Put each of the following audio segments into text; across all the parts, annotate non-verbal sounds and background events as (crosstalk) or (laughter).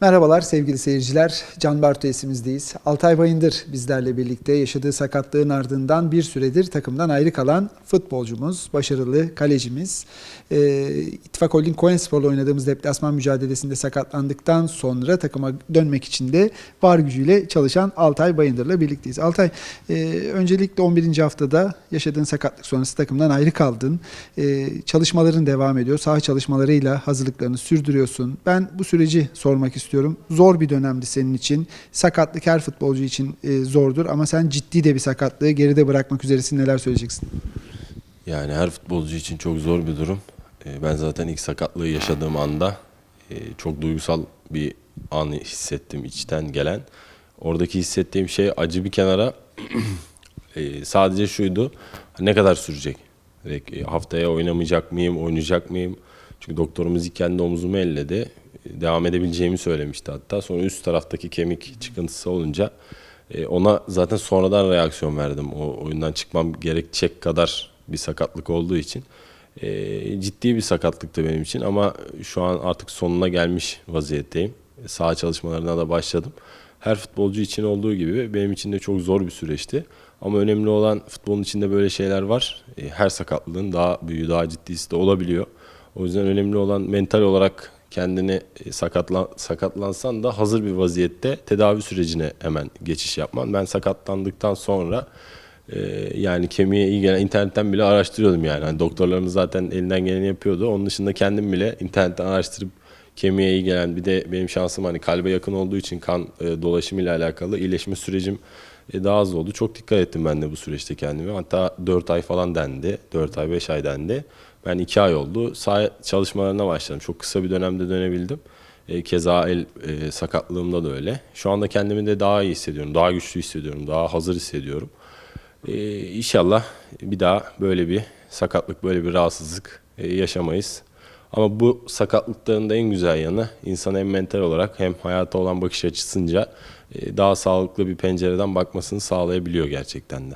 Merhabalar sevgili seyirciler. Can Bartu esimizdeyiz. Altay Bayındır bizlerle birlikte yaşadığı sakatlığın ardından bir süredir takımdan ayrı kalan futbolcumuz, başarılı kalecimiz. Ee, İttifak Holding Koenspor'la oynadığımız deplasman mücadelesinde sakatlandıktan sonra takıma dönmek için de var gücüyle çalışan Altay Bayındır'la birlikteyiz. Altay, e, öncelikle 11. haftada yaşadığın sakatlık sonrası takımdan ayrı kaldın. E, çalışmaların devam ediyor. Saha çalışmalarıyla hazırlıklarını sürdürüyorsun. Ben bu süreci sormak istiyorum. Zor bir dönemdi senin için. Sakatlık her futbolcu için e, zordur ama sen ciddi de bir sakatlığı geride bırakmak üzeresin. Neler söyleyeceksin? Yani her futbolcu için çok zor bir durum. Ee, Ben zaten ilk sakatlığı yaşadığım anda e, çok duygusal bir an hissettim içten gelen. Oradaki hissettiğim şey acı bir kenara (clears throat) e, sadece şuydu. Ne kadar sürecek? E, Haftaya oynamayacak mıyım, oynayacak mıyım? Çünkü doktorumuz ilk kendi omuzumu elledi. Devam edebileceğimi söylemişti hatta. Sonra üst taraftaki kemik çıkıntısı olunca e, ona zaten sonradan reaksiyon verdim. O oyundan çıkmam gerekecek kadar bir sakatlık olduğu için. E, ciddi bir sakatlıktı benim için ama şu an artık sonuna gelmiş vaziyetteyim. Sağ çalışmalarına da başladım. Her futbolcu için olduğu gibi benim için de çok zor bir süreçti. Ama önemli olan futbolun içinde böyle şeyler var. E, Her sakatlığın daha büyüğü, daha ciddisi de olabiliyor. O yüzden önemli olan mental olarak kendini e, sakatlan, sakatlansan da hazır bir vaziyette tedavi sürecine hemen geçiş yapman. Ben sakatlandıktan sonra e, yani kemiğe iyi gelen internetten bile araştırıyordum yani. Hani doktorlarımız zaten elinden geleni yapıyordu. Onun dışında kendim bile internetten araştırıp kemiğe iyi gelen bir de benim şansım hani kalbe yakın olduğu için kan e, dolaşımıyla alakalı iyileşme sürecim e, daha az oldu. Çok dikkat ettim ben de bu süreçte kendime. Hatta 4 ay falan dendi. 4 ay 5 ay dendi. Ben 2 ay oldu. Sağ çalışmalarına başladım. Çok kısa bir dönemde dönebildim. E, keza el e, sakatlığımda da öyle. Şu anda kendimi de daha iyi hissediyorum. Daha güçlü hissediyorum. Daha hazır hissediyorum. E, inşallah bir daha böyle bir sakatlık, böyle bir rahatsızlık e, yaşamayız. Ama bu sakatlıkların da en güzel yanı insan hem mental olarak hem hayata olan bakış açısınca e, daha sağlıklı bir pencereden bakmasını sağlayabiliyor gerçekten de.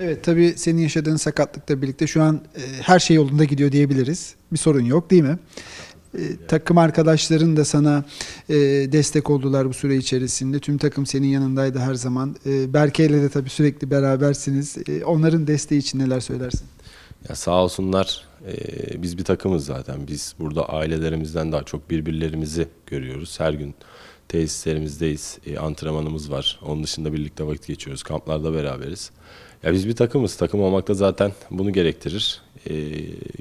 Evet tabii senin yaşadığın sakatlıkla birlikte şu an e, her şey yolunda gidiyor diyebiliriz. Bir sorun yok değil mi? E, takım arkadaşların da sana e, destek oldular bu süre içerisinde. Tüm takım senin yanındaydı her zaman. E, Berke ile de tabii sürekli berabersiniz. E, onların desteği için neler söylersin? Ya sağ olsunlar e, biz bir takımız zaten. Biz burada ailelerimizden daha çok birbirlerimizi görüyoruz. Her gün tesislerimizdeyiz. E, antrenmanımız var. Onun dışında birlikte vakit geçiyoruz. Kamplarda beraberiz. Ya biz bir takımız. Takım olmak da zaten bunu gerektirir. E,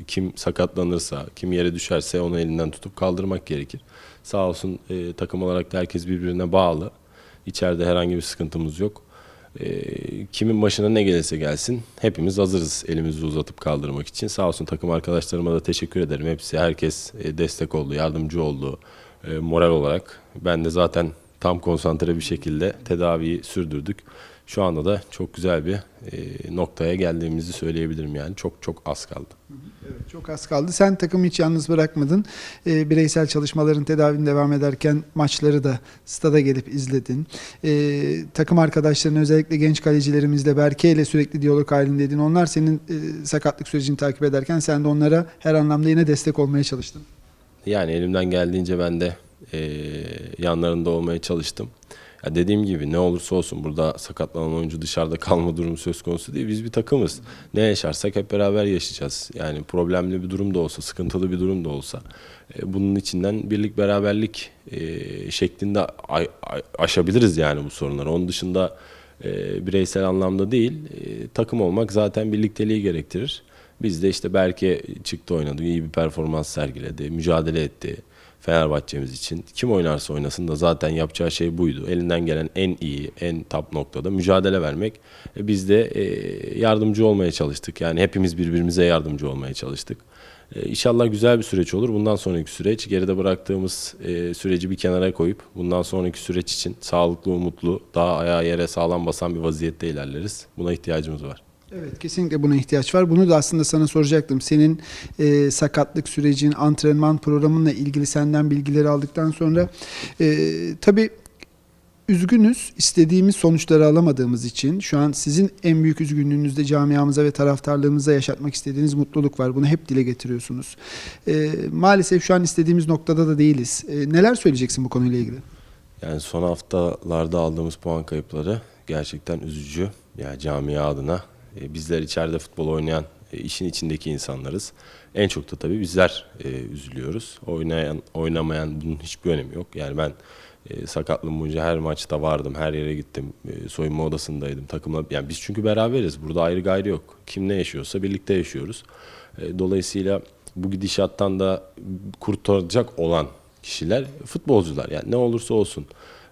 kim sakatlanırsa, kim yere düşerse onu elinden tutup kaldırmak gerekir. Sağ olsun e, takım olarak da herkes birbirine bağlı. İçeride herhangi bir sıkıntımız yok. E, kimin başına ne gelirse gelsin hepimiz hazırız elimizi uzatıp kaldırmak için. Sağ olsun takım arkadaşlarıma da teşekkür ederim. Hepsi herkes e, destek oldu, yardımcı oldu e, moral olarak. Ben de zaten tam konsantre bir şekilde tedaviyi sürdürdük. Şu anda da çok güzel bir e, noktaya geldiğimizi söyleyebilirim yani. Çok çok az kaldı. Evet, çok az kaldı. Sen takımı hiç yalnız bırakmadın. E, bireysel çalışmaların tedavin devam ederken maçları da stada gelip izledin. E, takım arkadaşların özellikle genç kalecilerimizle Berke ile sürekli diyalog halindeydin. Onlar senin e, sakatlık sürecini takip ederken sen de onlara her anlamda yine destek olmaya çalıştın. Yani elimden geldiğince ben de e, yanlarında olmaya çalıştım. Ya dediğim gibi ne olursa olsun burada sakatlanan oyuncu dışarıda kalma durumu söz konusu değil. Biz bir takımız. Ne yaşarsak hep beraber yaşayacağız. Yani problemli bir durum da olsa, sıkıntılı bir durum da olsa e, bunun içinden birlik beraberlik e, şeklinde aşabiliriz yani bu sorunları. Onun dışında e, bireysel anlamda değil, e, takım olmak zaten birlikteliği gerektirir. Biz de işte belki çıktı oynadı, iyi bir performans sergiledi, mücadele etti. Fenerbahçe'miz için. Kim oynarsa oynasın da zaten yapacağı şey buydu. Elinden gelen en iyi, en top noktada mücadele vermek. E, biz de e, yardımcı olmaya çalıştık. Yani hepimiz birbirimize yardımcı olmaya çalıştık. E, İnşallah güzel bir süreç olur. Bundan sonraki süreç geride bıraktığımız süreci bir kenara koyup bundan sonraki süreç için sağlıklı, umutlu, daha ayağa yere sağlam basan bir vaziyette ilerleriz. Buna ihtiyacımız var. Evet kesinlikle buna ihtiyaç var. Bunu da aslında sana soracaktım. Senin e, sakatlık sürecin, antrenman programınla ilgili senden bilgileri aldıktan sonra e, tabii üzgünüz. İstediğimiz sonuçları alamadığımız için şu an sizin en büyük üzgünlüğünüzde camiamıza ve taraftarlığımıza yaşatmak istediğiniz mutluluk var. Bunu hep dile getiriyorsunuz. Ee, maalesef şu an istediğimiz noktada da değiliz. Ee, neler söyleyeceksin bu konuyla ilgili? Yani son haftalarda aldığımız puan kayıpları gerçekten üzücü. Yani camia adına e, bizler içeride futbol oynayan e, işin içindeki insanlarız. En çok da tabii bizler e, üzülüyoruz. Oynayan, oynamayan bunun hiçbir önemi yok. Yani ben e, sakatlığım boyunca her maçta vardım, her yere gittim. E, soyunma odasındaydım. Takımla yani biz çünkü beraberiz. Burada ayrı gayrı yok. Kim ne yaşıyorsa birlikte yaşıyoruz. E, dolayısıyla bu gidişattan da kurtaracak olan kişiler futbolcular. Yani ne olursa olsun.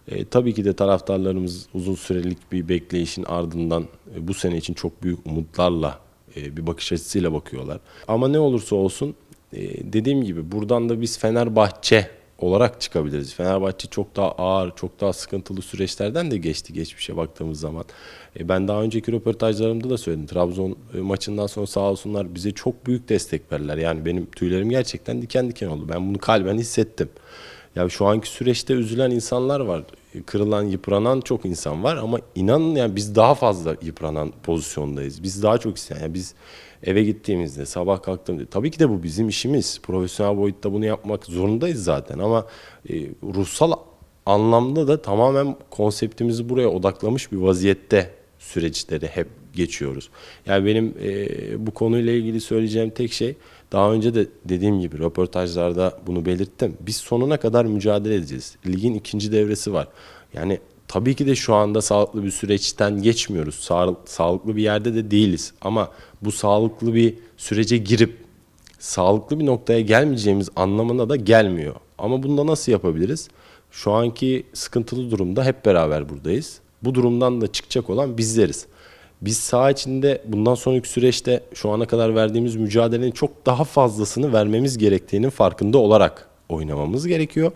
E, tabii ki de taraftarlarımız uzun sürelik bir bekleyişin ardından e, bu sene için çok büyük umutlarla e, bir bakış açısıyla bakıyorlar. Ama ne olursa olsun e, dediğim gibi buradan da biz Fenerbahçe olarak çıkabiliriz. Fenerbahçe çok daha ağır, çok daha sıkıntılı süreçlerden de geçti geçmişe baktığımız zaman. E, ben daha önceki röportajlarımda da söyledim. Trabzon e, maçından sonra sağ olsunlar bize çok büyük destek verdiler. Yani benim tüylerim gerçekten diken diken oldu. Ben bunu kalben hissettim. Ya şu anki süreçte üzülen insanlar var. Kırılan, yıpranan çok insan var ama inanın yani biz daha fazla yıpranan pozisyondayız. Biz daha çok isteyen. Yani biz eve gittiğimizde, sabah kalktığımızda tabii ki de bu bizim işimiz. Profesyonel boyutta bunu yapmak zorundayız zaten ama e, ruhsal anlamda da tamamen konseptimizi buraya odaklamış bir vaziyette süreçleri hep geçiyoruz. Yani benim e, bu konuyla ilgili söyleyeceğim tek şey daha önce de dediğim gibi röportajlarda bunu belirttim. Biz sonuna kadar mücadele edeceğiz. Ligin ikinci devresi var. Yani tabii ki de şu anda sağlıklı bir süreçten geçmiyoruz. Sağ, sağlıklı bir yerde de değiliz. Ama bu sağlıklı bir sürece girip sağlıklı bir noktaya gelmeyeceğimiz anlamına da gelmiyor. Ama bunu da nasıl yapabiliriz? Şu anki sıkıntılı durumda hep beraber buradayız. Bu durumdan da çıkacak olan bizleriz. Biz saha içinde bundan sonraki süreçte şu ana kadar verdiğimiz mücadelenin çok daha fazlasını vermemiz gerektiğinin farkında olarak oynamamız gerekiyor.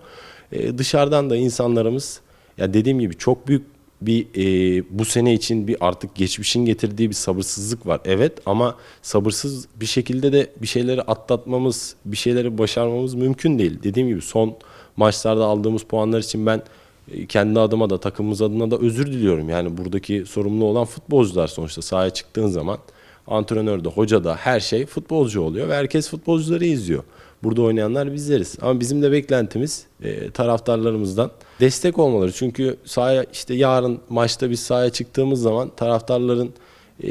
Ee, dışarıdan da insanlarımız ya dediğim gibi çok büyük bir e, bu sene için bir artık geçmişin getirdiği bir sabırsızlık var. Evet ama sabırsız bir şekilde de bir şeyleri atlatmamız, bir şeyleri başarmamız mümkün değil. Dediğim gibi son maçlarda aldığımız puanlar için ben kendi adıma da takımımız adına da özür diliyorum. Yani buradaki sorumlu olan futbolcular sonuçta sahaya çıktığın zaman antrenör de hoca da her şey futbolcu oluyor ve herkes futbolcuları izliyor. Burada oynayanlar bizleriz. Ama bizim de beklentimiz e, taraftarlarımızdan destek olmaları. Çünkü sahaya işte yarın maçta biz sahaya çıktığımız zaman taraftarların e,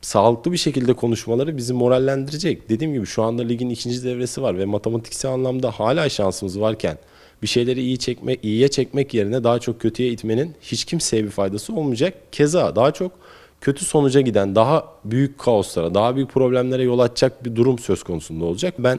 sağlıklı bir şekilde konuşmaları bizi morallendirecek. Dediğim gibi şu anda ligin ikinci devresi var ve matematiksel anlamda hala şansımız varken bir şeyleri iyi çekmek, iyiye çekmek yerine daha çok kötüye itmenin hiç kimseye bir faydası olmayacak. Keza daha çok kötü sonuca giden, daha büyük kaoslara, daha büyük problemlere yol açacak bir durum söz konusunda olacak. Ben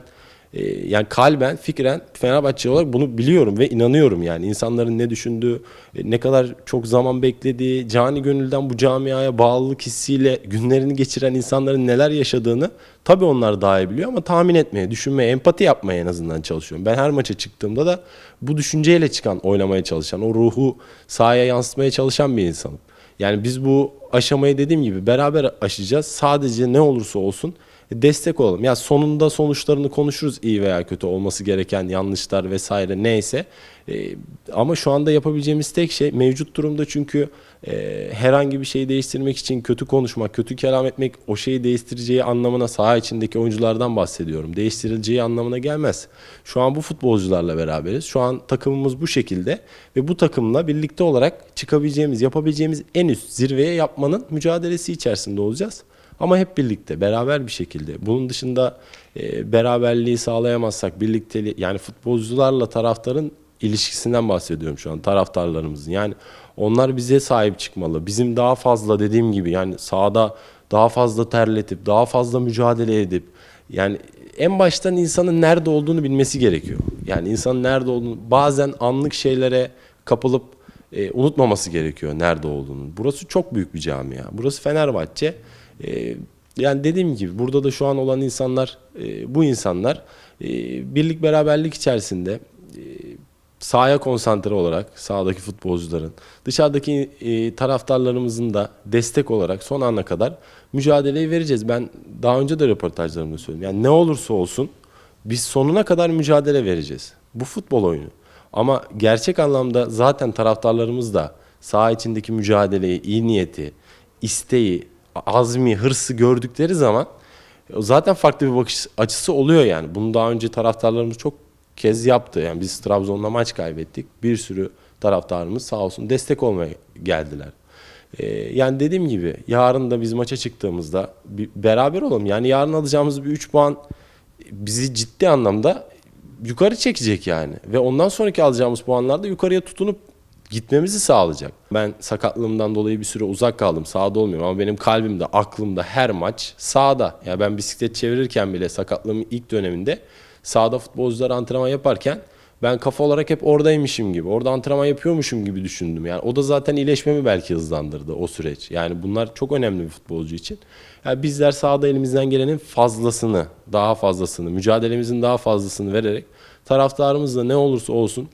yani kalben, fikren Fenerbahçe olarak bunu biliyorum ve inanıyorum yani insanların ne düşündüğü, e, ne kadar çok zaman beklediği, cani gönülden bu camiaya bağlılık hissiyle günlerini geçiren insanların neler yaşadığını tabii onlar daha iyi biliyor ama tahmin etmeye, düşünmeye, empati yapmaya en azından çalışıyorum. Ben her maça çıktığımda da bu düşünceyle çıkan, oynamaya çalışan, o ruhu sahaya yansıtmaya çalışan bir insanım. Yani biz bu aşamayı dediğim gibi beraber aşacağız. Sadece ne olursa olsun destek olalım. Ya sonunda sonuçlarını konuşuruz iyi veya kötü olması gereken yanlışlar vesaire neyse. Ee, ama şu anda yapabileceğimiz tek şey mevcut durumda çünkü e, herhangi bir şeyi değiştirmek için kötü konuşmak, kötü kelam etmek o şeyi değiştireceği anlamına saha içindeki oyunculardan bahsediyorum. Değiştirileceği anlamına gelmez. Şu an bu futbolcularla beraberiz. Şu an takımımız bu şekilde ve bu takımla birlikte olarak çıkabileceğimiz, yapabileceğimiz en üst zirveye yapmanın mücadelesi içerisinde olacağız. Ama hep birlikte, beraber bir şekilde. Bunun dışında e, beraberliği sağlayamazsak, birlikteliği yani futbolcularla taraftarın ilişkisinden bahsediyorum şu an taraftarlarımızın. Yani onlar bize sahip çıkmalı. Bizim daha fazla dediğim gibi yani sahada daha fazla terletip, daha fazla mücadele edip yani en baştan insanın nerede olduğunu bilmesi gerekiyor. Yani insanın nerede olduğunu bazen anlık şeylere kapılıp e, unutmaması gerekiyor nerede olduğunu. Burası çok büyük bir camia. Burası Fenerbahçe. E, yani dediğim gibi burada da şu an olan insanlar, e, bu insanlar e, birlik beraberlik içerisinde e, sahaya konsantre olarak sahadaki futbolcuların, dışarıdaki e, taraftarlarımızın da destek olarak son ana kadar mücadeleyi vereceğiz. Ben daha önce de röportajlarımda söyledim. Yani ne olursa olsun biz sonuna kadar mücadele vereceğiz. Bu futbol oyunu. Ama gerçek anlamda zaten taraftarlarımız da saha içindeki mücadeleyi, iyi niyeti, isteği, azmi, hırsı gördükleri zaman e, zaten farklı bir bakış açısı oluyor yani. Bunu daha önce taraftarlarımız çok kez yaptı. Yani biz Trabzon'da maç kaybettik. Bir sürü taraftarımız sağ olsun destek olmaya geldiler. Ee, yani dediğim gibi yarın da biz maça çıktığımızda bir beraber olalım. Yani yarın alacağımız bir 3 puan bizi ciddi anlamda yukarı çekecek yani. Ve ondan sonraki alacağımız puanlar da yukarıya tutunup gitmemizi sağlayacak. Ben sakatlığımdan dolayı bir süre uzak kaldım. Sahada olmuyorum ama benim kalbimde, aklımda her maç sahada. Ya ben bisiklet çevirirken bile sakatlığımın ilk döneminde sahada futbolcular antrenman yaparken ben kafa olarak hep oradaymışım gibi, orada antrenman yapıyormuşum gibi düşündüm. Yani o da zaten iyileşmemi belki hızlandırdı o süreç. Yani bunlar çok önemli bir futbolcu için. Yani bizler sahada elimizden gelenin fazlasını, daha fazlasını, mücadelemizin daha fazlasını vererek taraftarımızla ne olursa olsun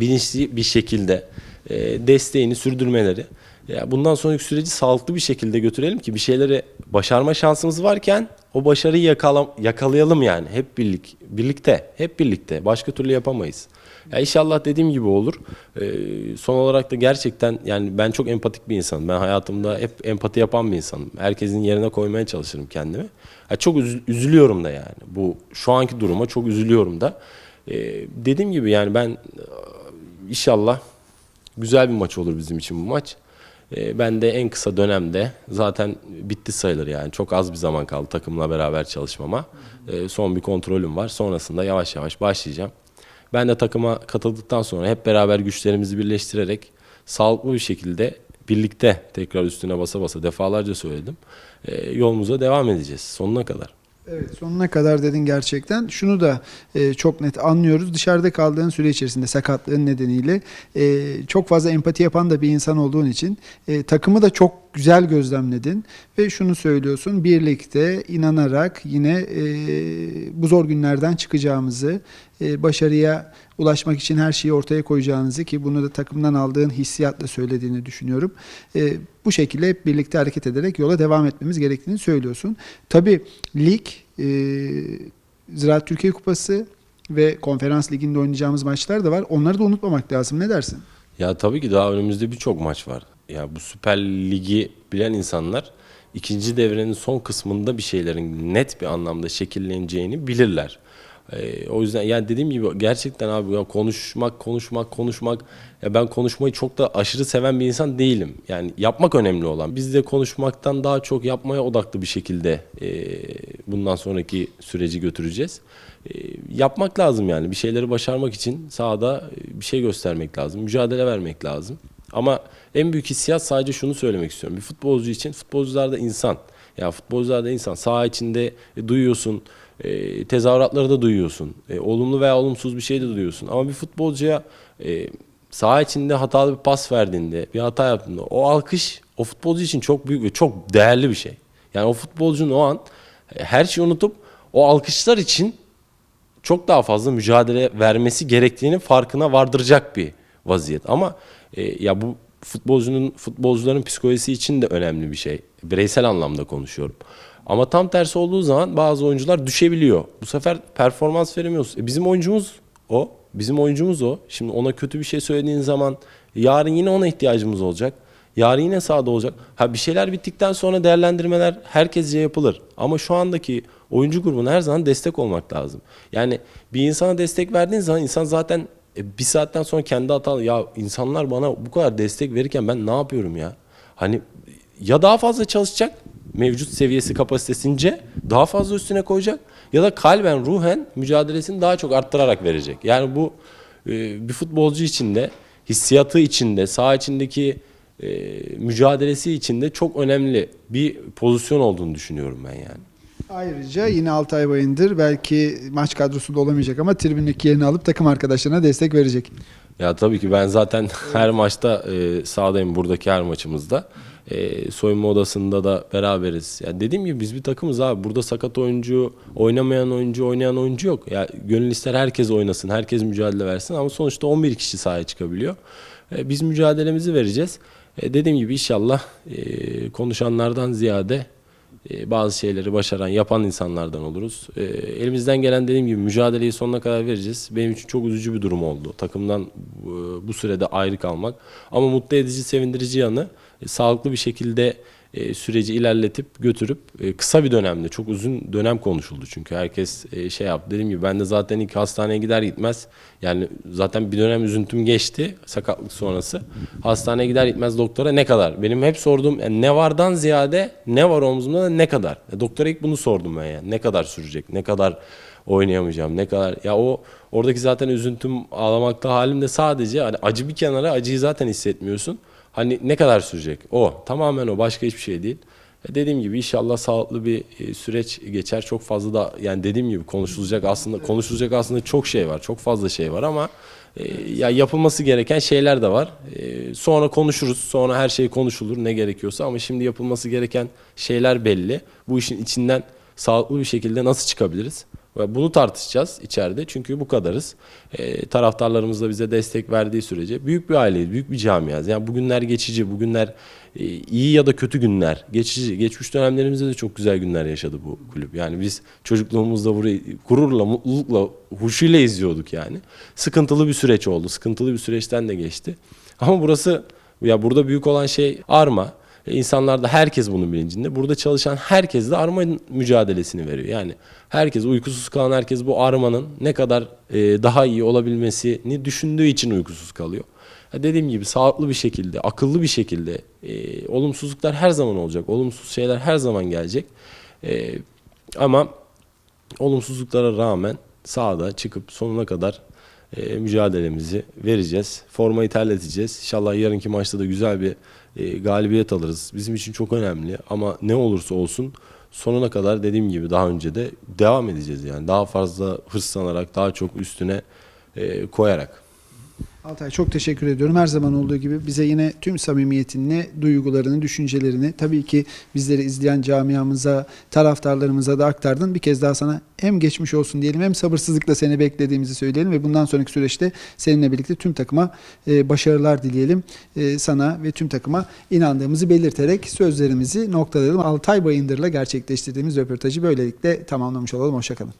bilinçli bir şekilde e, desteğini sürdürmeleri. Ya bundan sonraki süreci sağlıklı bir şekilde götürelim ki bir şeyleri başarma şansımız varken o başarıyı yakala, yakalayalım yani hep birlik birlikte hep birlikte başka türlü yapamayız. Ya inşallah dediğim gibi olur. E, son olarak da gerçekten yani ben çok empatik bir insanım. Ben hayatımda hep empati yapan bir insanım. Herkesin yerine koymaya çalışırım kendimi. Ya çok üzü- üzülüyorum da yani. Bu şu anki duruma çok üzülüyorum da. E, dediğim gibi yani ben İnşallah güzel bir maç olur bizim için bu maç. Ee, Ben de en kısa dönemde zaten bitti sayılır yani. Çok az bir zaman kaldı takımla beraber çalışmama. Ee, Son bir kontrolüm var. Sonrasında yavaş yavaş başlayacağım. Ben de takıma katıldıktan sonra hep beraber güçlerimizi birleştirerek sağlıklı bir şekilde birlikte tekrar üstüne basa basa defalarca söyledim. Ee, Yolumuza devam edeceğiz sonuna kadar. Evet sonuna kadar dedin gerçekten. Şunu da e, çok net anlıyoruz. Dışarıda kaldığın süre içerisinde sakatlığın nedeniyle e, çok fazla empati yapan da bir insan olduğun için e, takımı da çok güzel gözlemledin ve şunu söylüyorsun birlikte inanarak yine e, bu zor günlerden çıkacağımızı, e, başarıya ulaşmak için her şeyi ortaya koyacağınızı ki bunu da takımdan aldığın hissiyatla söylediğini düşünüyorum. E, bu şekilde hep birlikte hareket ederek yola devam etmemiz gerektiğini söylüyorsun. Tabii lig, e, Ziraat Türkiye Kupası ve Konferans Ligi'nde oynayacağımız maçlar da var. Onları da unutmamak lazım. Ne dersin? Ya tabii ki daha önümüzde birçok maç var. Ya bu Süper Ligi bilen insanlar ikinci devrenin son kısmında bir şeylerin net bir anlamda şekilleneceğini bilirler. Ee, o yüzden yani dediğim gibi gerçekten abi ya konuşmak konuşmak konuşmak ya ben konuşmayı çok da aşırı seven bir insan değilim. Yani yapmak önemli olan. Biz de konuşmaktan daha çok yapmaya odaklı bir şekilde e, bundan sonraki süreci götüreceğiz. E, yapmak lazım yani bir şeyleri başarmak için sahada e, bir şey göstermek lazım, mücadele vermek lazım. Ama en büyük hissiyat sadece şunu söylemek istiyorum. Bir futbolcu için futbolcular da insan. Ya futbolcular da insan. Saha içinde e, duyuyorsun, e, tezahüratları da duyuyorsun. E, olumlu veya olumsuz bir şey de duyuyorsun. Ama bir futbolcuya e, saha içinde hatalı bir pas verdiğinde, bir hata yaptığında o alkış o futbolcu için çok büyük ve çok değerli bir şey. Yani o futbolcunun o an e, her şeyi unutup o alkışlar için çok daha fazla mücadele vermesi gerektiğini farkına vardıracak bir vaziyet. Ama e, ya bu futbolcunun futbolcuların psikolojisi için de önemli bir şey. Bireysel anlamda konuşuyorum. Ama tam tersi olduğu zaman bazı oyuncular düşebiliyor. Bu sefer performans veremiyoruz. E, bizim oyuncumuz o. Bizim oyuncumuz o. Şimdi ona kötü bir şey söylediğin zaman yarın yine ona ihtiyacımız olacak. Yarın yine sahada olacak. Ha bir şeyler bittikten sonra değerlendirmeler herkesce yapılır. Ama şu andaki oyuncu grubuna her zaman destek olmak lazım. Yani bir insana destek verdiğin zaman insan zaten e, bir saatten sonra kendi hatalı ya insanlar bana bu kadar destek verirken ben ne yapıyorum ya? Hani ya daha fazla çalışacak mevcut seviyesi kapasitesince daha fazla üstüne koyacak ya da kalben ruhen mücadelesini daha çok arttırarak verecek. Yani bu e, bir futbolcu için de hissiyatı içinde saha içindeki e, mücadelesi içinde çok önemli bir pozisyon olduğunu düşünüyorum ben yani. Ayrıca yine Altay Bayındır belki maç kadrosunda olamayacak ama tribündeki yerini alıp takım arkadaşlarına destek verecek. Ya tabii ki ben zaten (laughs) her maçta e, sahadayım buradaki her maçımızda. E, soyunma odasında da beraberiz. Ya dediğim gibi biz bir takımız abi. Burada sakat oyuncu, oynamayan oyuncu, oynayan oyuncu yok. Ya gönül ister herkes oynasın, herkes mücadele versin ama sonuçta 11 kişi sahaya çıkabiliyor. E, biz mücadelemizi vereceğiz. E, dediğim gibi inşallah e, konuşanlardan ziyade bazı şeyleri başaran, yapan insanlardan oluruz. E, elimizden gelen dediğim gibi mücadeleyi sonuna kadar vereceğiz. Benim için çok üzücü bir durum oldu. Takımdan e, bu sürede ayrı kalmak. Ama mutlu edici, sevindirici yanı e, sağlıklı bir şekilde e, süreci ilerletip götürüp e, kısa bir dönemde çok uzun dönem konuşuldu çünkü. Herkes e, şey yaptı. Dediğim gibi ben de zaten ilk hastaneye gider gitmez yani zaten bir dönem üzüntüm geçti sakatlık sonrası. Hastaneye gider gitmez doktora ne kadar? Benim hep sorduğum yani ne vardan ziyade ne var omzumda da ne kadar? E, doktora ilk bunu sordum ben yani ne kadar sürecek? Ne kadar oynayamayacağım? Ne kadar? Ya o oradaki zaten üzüntüm ağlamakta halimde sadece hani acı bir kenara acıyı zaten hissetmiyorsun Hani ne kadar sürecek? O. Tamamen o. Başka hiçbir şey değil. E, Dediğim gibi inşallah sağlıklı bir e, süreç geçer. Çok fazla da yani dediğim gibi konuşulacak aslında konuşulacak aslında çok şey var. Çok fazla şey var ama e, ya yapılması gereken şeyler de var. E, sonra konuşuruz. Sonra her şey konuşulur ne gerekiyorsa ama şimdi yapılması gereken şeyler belli. Bu işin içinden sağlıklı bir şekilde nasıl çıkabiliriz? Ve bunu tartışacağız içeride çünkü bu kadarız. Ee, taraftarlarımız da bize destek verdiği sürece büyük bir aileyiz, büyük bir camiayız. Yani bugünler geçici, bugünler e, iyi ya da kötü günler. Geçici. Geçmiş dönemlerimizde de çok güzel günler yaşadı bu kulüp. Yani biz çocukluğumuzda burayı gururla, mutlulukla, huşuyla izliyorduk yani. Sıkıntılı bir süreç oldu. Sıkıntılı bir süreçten de geçti. Ama burası ya burada büyük olan şey arma. İnsanlar da herkes bunun bilincinde. Burada çalışan herkes de arma mücadelesini veriyor. Yani herkes uykusuz kalan herkes bu armanın ne kadar e, daha iyi olabilmesini düşündüğü için uykusuz kalıyor. Ya dediğim gibi sağlıklı bir şekilde, akıllı bir şekilde e, olumsuzluklar her zaman olacak. Olumsuz şeyler her zaman gelecek. E, ama olumsuzluklara rağmen sahada çıkıp sonuna kadar e, mücadelemizi vereceğiz. Formayı terleteceğiz. İnşallah yarınki maçta da güzel bir e, galibiyet alırız. Bizim için çok önemli ama ne olursa olsun sonuna kadar dediğim gibi daha önce de devam edeceğiz yani. Daha fazla hırslanarak, daha çok üstüne e, koyarak. Altay çok teşekkür ediyorum. Her zaman olduğu gibi bize yine tüm samimiyetinle duygularını, düşüncelerini tabii ki bizleri izleyen camiamıza, taraftarlarımıza da aktardın. Bir kez daha sana hem geçmiş olsun diyelim hem sabırsızlıkla seni beklediğimizi söyleyelim ve bundan sonraki süreçte seninle birlikte tüm takıma e, başarılar dileyelim. E, sana ve tüm takıma inandığımızı belirterek sözlerimizi noktalayalım. Altay Bayındır'la gerçekleştirdiğimiz röportajı böylelikle tamamlamış olalım. Hoşçakalın.